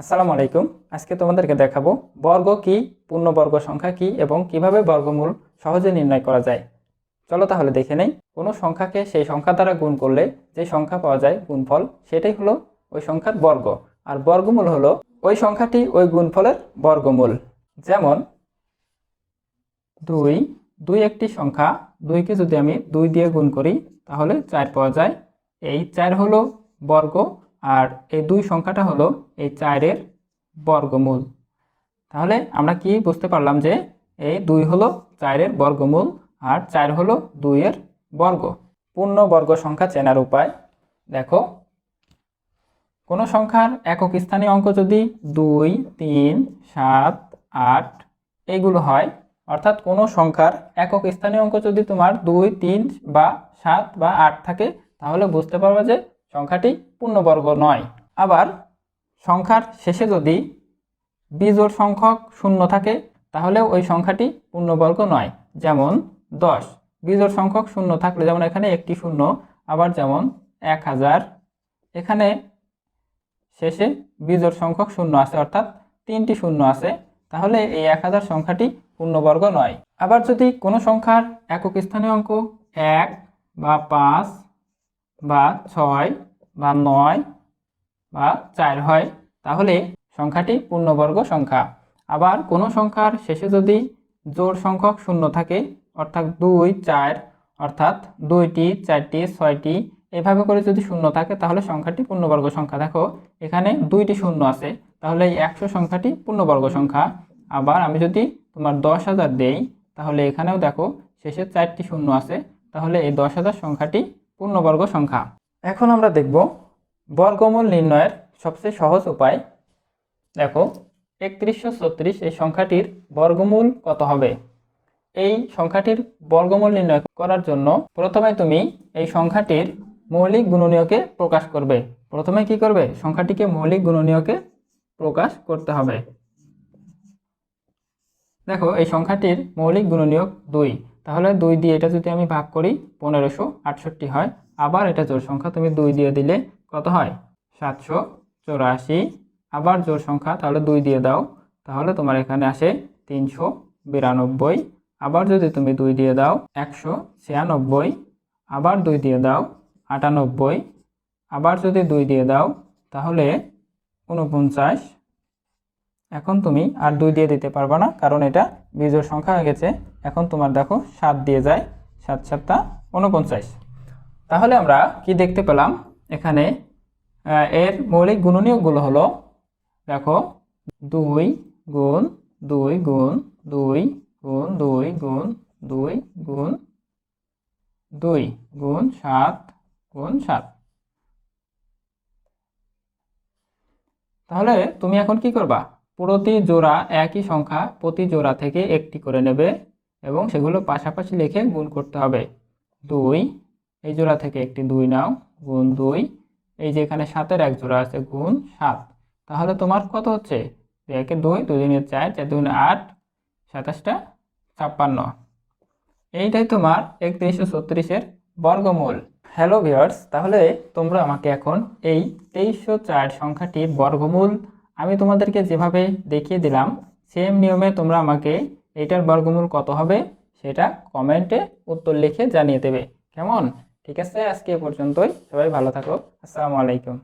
আসসালামু আলাইকুম। আজকে তোমাদেরকে দেখাবো বর্গ কি, পূর্ণবর্গ সংখ্যা কি এবং কীভাবে বর্গমূল সহজে নির্ণয় করা যায়। চলো তাহলে দেখে নেই। কোনো সংখ্যাকে সেই সংখ্যা দ্বারা গুণ করলে যে সংখ্যা পাওয়া যায় গুণফল, সেটাই হলো ওই সংখ্যার বর্গ। আর বর্গমূল হলো ওই সংখ্যাটি ওই গুণফলের বর্গমূল। যেমন দুই দুই একটি সংখ্যা, দুইকে যদি আমি দুই দিয়ে গুণ করি, তাহলে চার পাওয়া যায়। এই চার হলো বর্গ আর এই দুই সংখ্যাটা হলো এই চারের বর্গমূল। তাহলে আমরা কি বুঝতে পারলাম যে এই দুই হলো চারের বর্গমূল আর চার হলো দুইয়ের বর্গ। পূর্ণ বর্গ সংখ্যা চেনার উপায়, দেখো। কোনো সংখ্যার একক স্থানীয় অঙ্ক যদি দুই, তিন, সাত, আট এইগুলো হয়, অর্থাৎ কোনো সংখ্যার একক স্থানীয় অঙ্ক যদি তোমার দুই, তিন বা সাত বা আট থাকে, তাহলে বুঝতে পারবে যে সংখ্যাটি পূর্ণবর্গ নয়। আবার সংখ্যার শেষে যদি বিজোড় সংখ্যক শূন্য থাকে তাহলে ওই সংখ্যাটি পূর্ণবর্গ নয়। যেমন দশ। বিজোড় সংখ্যক শূন্য থাকলে যেমন এখানে একটি শূন্য, আবার যেমন এক হাজার। এখানে শেষে বিজোড় সংখ্যক শূন্য আছে, অর্থাৎ তিনটি শূন্য আছে, তাহলে এই এক হাজার সংখ্যাটি পূর্ণবর্গ নয়। আবার যদি কোনো সংখ্যার একক স্থানীয় অঙ্ক এক বা পাঁচ বা ছয় বা নয় বা চার হয়, তাহলে সংখ্যাটি পূর্ণবর্গ সংখ্যা। আবার কোনো সংখ্যার শেষে যদি জোর সংখ্যক শূন্য থাকে, অর্থাৎ দুই, চার, অর্থাৎ দুইটি, চারটি, ছয়টি, এভাবে করে যদি শূন্য থাকে, তাহলে সংখ্যাটি পূর্ণবর্গ সংখ্যা। দেখো, এখানে দুইটি শূন্য আছে, তাহলে এই একশো সংখ্যাটি পূর্ণবর্গ সংখ্যা। আবার আমি যদি তোমার দশ হাজার দেই, তাহলে এখানেও দেখো, শেষে চারটি শূন্য আছে, তাহলে এই দশ হাজার সংখ্যাটি পূর্ণবর্গ সংখ্যা। এখন আমরা দেখব বর্গমূল নির্ণয়ের সবচেয়ে সহজ উপায়। দেখো, একত্রিশশো ছত্রিশ এই সংখ্যাটির বর্গমূল কত হবে? এই সংখ্যাটির বর্গমূল নির্ণয় করার জন্য প্রথমে তুমি এই সংখ্যাটির মৌলিক গুণনীয়কে প্রকাশ করবে। প্রথমে কি করবে? সংখ্যাটিকে মৌলিক গুণনীয়কে প্রকাশ করতে হবে। দেখো, এই সংখ্যাটির মৌলিক গুণনীয়ক দুই। তাহলে দুই দিয়ে এটা যদি আমি ভাগ করি পনেরোশো আটষট্টি হয়, আবার এটা জোর সংখ্যা তুমি দুই দিয়ে দিলে কত হয়? সাতশো চৌরাশি। আবার জোর সংখ্যা তাহলে দুই দিয়ে দাও, তাহলে তোমার এখানে আসে তিনশো বিরানব্বই। আবার যদি তুমি দুই দিয়ে দাও একশো ছিয়ানব্বই, আবার দুই দিয়ে দাও আটানব্বই। আবার যদি দুই দিয়ে দাও তাহলে উনপঞ্চাশ এখন তুমি আর দুই দিয়ে দিতে পারবে না, কারণ এটা বিজোড় সংখ্যা হয়ে গেছে। এখন তোমার দেখো, সাত দিয়ে যায়, সাত সাতটা উনপঞ্চাশ তাহলে আমরা কি দেখতে পেলাম? এখানে এর মৌলিক গুণনীয়কগুলো হলো, দেখো, দুই গুণ দুই গুণ দুই গুণ দুই গুণ দুই গুণ দুই গুণ সাত গুণ সাত। তাহলে তুমি এখন কি করবা? প্রতি জোড়া একই সংখ্যা প্রতি জোড়া থেকে একটি করে নেবে এবং সেগুলো পাশাপাশি লিখে গুণ করতে হবে। দুই, এই জোড়া থেকে একটি দুই নাও, গুণ দুই। এই যে এখানে সাতের এক জোড়া আছে, গুণ সাত। তাহলে তোমার কত হচ্ছে? একে দুই দুই দিনের চার চার দুই আট, সাতাশটা ছাপ্পান্ন। এইটাই তোমার একত্রিশশো ছত্রিশের বর্গমূল। হ্যালো ভিউয়ার্স তাহলে তোমরা আমাকে এখন এই তেইশশো চার সংখ্যাটির বর্গমূল আমি তোমাদেরকে যেভাবে দেখিয়ে দিলাম সেম নিয়মে তোমরা আমাকে এটার বর্গমূল কত হবে সেটা কমেন্টে উত্তর লিখে জানিয়ে দেবে। কেমন? ঠিক আছে, আজকে এ পর্যন্তই। সবাই ভালো থাকো। আসসালামু আলাইকুম।